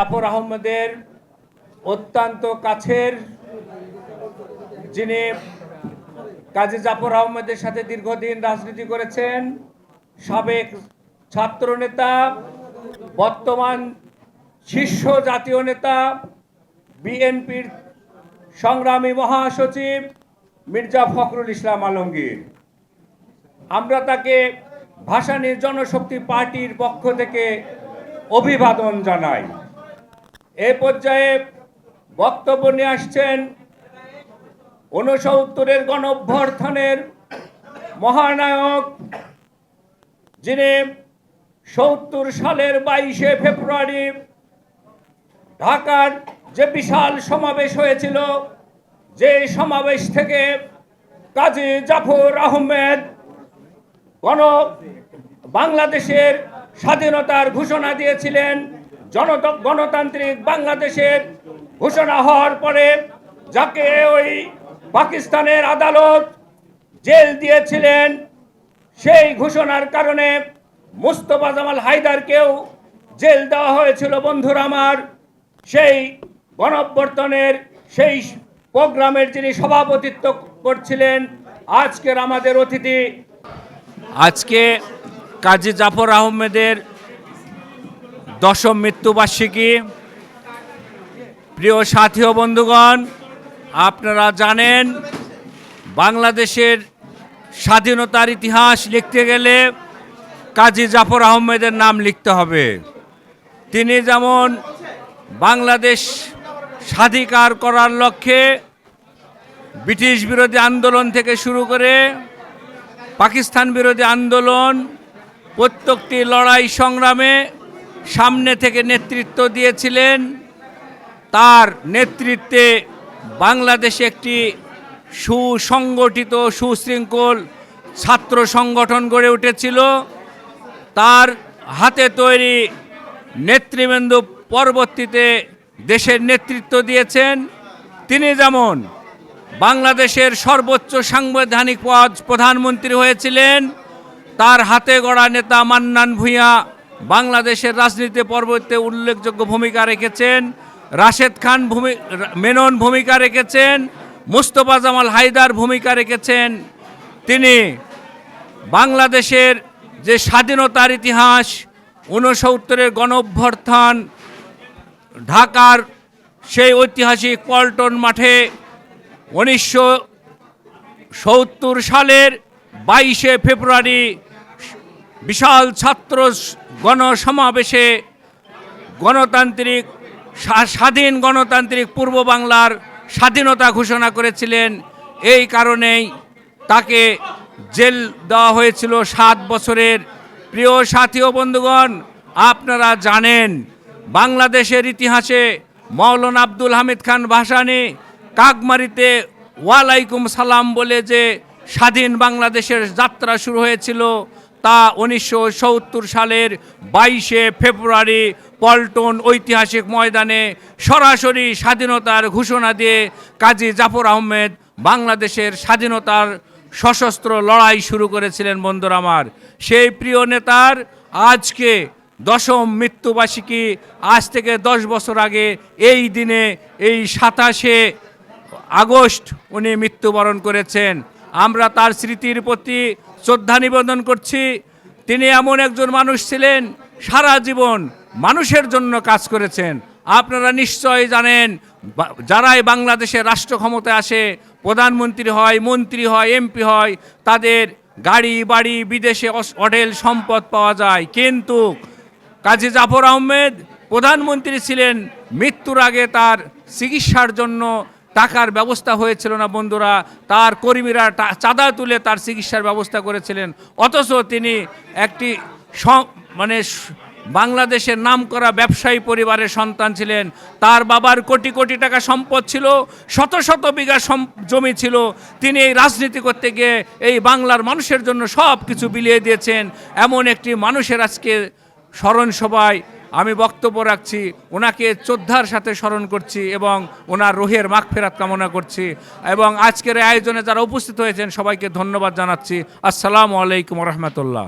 জাফর আহমেদের অত্যন্ত কাছের যিনি কাজী জাফর আহমেদের সাথে দীর্ঘদিন রাজনীতি করেছেন, সাবেক ছাত্রনেতা, বর্তমান শীর্ষ জাতীয় নেতা, বিএনপির সংগ্রামী মহাসচিব মির্জা ফখরুল ইসলাম আলমগীর। আমরা তাকে ভাসানী জনশক্তি পার্টির পক্ষ থেকে অভিবাদন জানাই। এ পর্যায়ে বক্তব্য নিয়ে আসছেন ঊনসত্তরের গণ অভ্যর্থনের মহানায়ক, যিনি সত্তর সালের বাইশে ফেব্রুয়ারি ঢাকার যে বিশাল সমাবেশ হয়েছিল, যে সমাবেশ থেকে কাজী জাফর আহমেদ গণ বাংলাদেশের স্বাধীনতার ঘোষণা দিয়েছিলেন। জনত গণতান্ত্রিক বাংলাদেশের ঘোষণা হওয়ার পরে যাকে ওই পাকিস্তানের আদালত জেল দিয়েছিলেন, সেই ঘোষণার কারণে মুস্তফা জামাল হায়দারকেও জেল দেওয়া হয়েছিল। বন্ধুরা আমার, সেই গণঅভ্যর্থনের সেই প্রোগ্রামের যিনি সভাপতিত্ব করছিলেন, আজকের আমাদের অতিথি। আজকে কাজী জাফর আহমেদের দশম মৃত্যুবার্ষিকী। প্রিয় সাথী ও বন্ধুগণ, আপনারা জানেন বাংলাদেশের স্বাধীনতার ইতিহাস লিখতে গেলে কাজী জাফর আহমেদের নাম লিখতে হবে। তিনি যেমন বাংলাদেশ স্বাধিকার করার লক্ষ্যে ব্রিটিশ বিরোধী আন্দোলন থেকে শুরু করে পাকিস্তান বিরোধী আন্দোলন, প্রত্যেকটি লড়াই সংগ্রামে সামনে থেকে নেতৃত্ব দিয়েছিলেন। তার নেতৃত্বে বাংলাদেশে একটি সুসংগঠিত, সুশৃঙ্খল ছাত্র সংগঠন গড়ে উঠেছিল। তার হাতে তৈরি নেতৃবৃন্দ পরবর্তীতে দেশের নেতৃত্ব দিয়েছেন। তিনি যেমন বাংলাদেশের সর্বোচ্চ সাংবিধানিক পদ প্রধানমন্ত্রী হয়েছিলেন, তার হাতে গড়া নেতা মান্নান ভূঁইয়া বাংলাদেশের রাজনীতি পর্বতে উল্লেখযোগ্য ভূমিকা রেখেছেন রাশেদ খান ভূমি, মেনন ভূমিকা রেখেছেন, মুস্তফা জামাল হায়দার ভূমিকা রেখেছেন। তিনি বাংলাদেশের যে স্বাধীনতার ইতিহাস, ঊনসত্তরের গণ অভ্যর্থন ঢাকার সেই ঐতিহাসিক পল্টন মাঠে উনিশশো সত্তর সালের বাইশে ফেব্রুয়ারি বিশাল ছাত্র গণসমাবেশে গণতান্ত্রিক স্বাধীন গণতান্ত্রিক পূর্ব বাংলার স্বাধীনতা ঘোষণা করেছিলেন। এই কারণেই তাকে জেল দেওয়া হয়েছিল সাত বছরের। প্রিয় সাথী ও বন্ধুগণ, আপনারা জানেন, বাংলাদেশের ইতিহাসে মৌলানা আব্দুল হামিদ খান ভাসানী কাকমারিতে ওয়ালাইকুম সালাম বলে যে স্বাধীন বাংলাদেশের যাত্রা শুরু হয়েছিল তা উনিশশো সত্তর সালের বাইশে ফেব্রুয়ারি পল্টন ঐতিহাসিক ময়দানে সরাসরি স্বাধীনতার ঘোষণা দিয়ে কাজী জাফর আহমেদ বাংলাদেশের স্বাধীনতার সশস্ত্র লড়াই শুরু করেছিলেন, বন্ধুরা আমার। সেই প্রিয় নেতার আজকে দশম মৃত্যুবার্ষিকী, আজ থেকে দশ বছর আগে এই দিনে, এই সাতাশে আগস্ট উনি মৃত্যুবরণ করেছেন। আমরা তার স্মৃতির প্রতি শ্রদ্ধা নিবেদন করছি। তিনি এমন একজন মানুষ ছিলেন, সারা জীবন মানুষের জন্য কাজ করেছেন। আপনারা নিশ্চয় জানেন যারাই বাংলাদেশের রাষ্ট্র ক্ষমতায় আসে, প্রধানমন্ত্রী হয়, মন্ত্রী হয়, এমপি হয়, তাদের গাড়ি, বাড়ি, বিদেশে অঢেল সম্পদ পাওয়া যায়। কিন্তু কাজী জাফর আহমেদ প্রধানমন্ত্রী ছিলেন, মৃত্যুর আগে তার চিকিৎসার জন্য টাকার ব্যবস্থা হয়েছিল না বন্ধুরা। তার কর্মীরা চাঁদা তুলে তার চিকিৎসার ব্যবস্থা করেছিলেন। অথচ তিনি একটি মানে বাংলাদেশের নামকরা ব্যবসায়ী পরিবারের সন্তান ছিলেন। তার বাবার কোটি কোটি টাকা সম্পদ ছিল, শত শত বিঘা জমি ছিল। তিনি এই রাজনীতি করতে গিয়ে এই বাংলার মানুষের জন্য সব কিছু বিলিয়ে দিয়েছেন। এমন একটি মানুষের আজকে স্মরণ সভায় আমি বক্তব্য রাখছি, ওনাকে শ্রদ্ধার সাথে স্মরণ করছি এবং ওনার রোহের মাখ ফেরাত কামনা করছি এবং আজকের আয়োজনে যারা উপস্থিত হয়েছেন, সবাইকে ধন্যবাদ জানাচ্ছি। আসসালামু আলাইকুম রহমতুল্লাহ।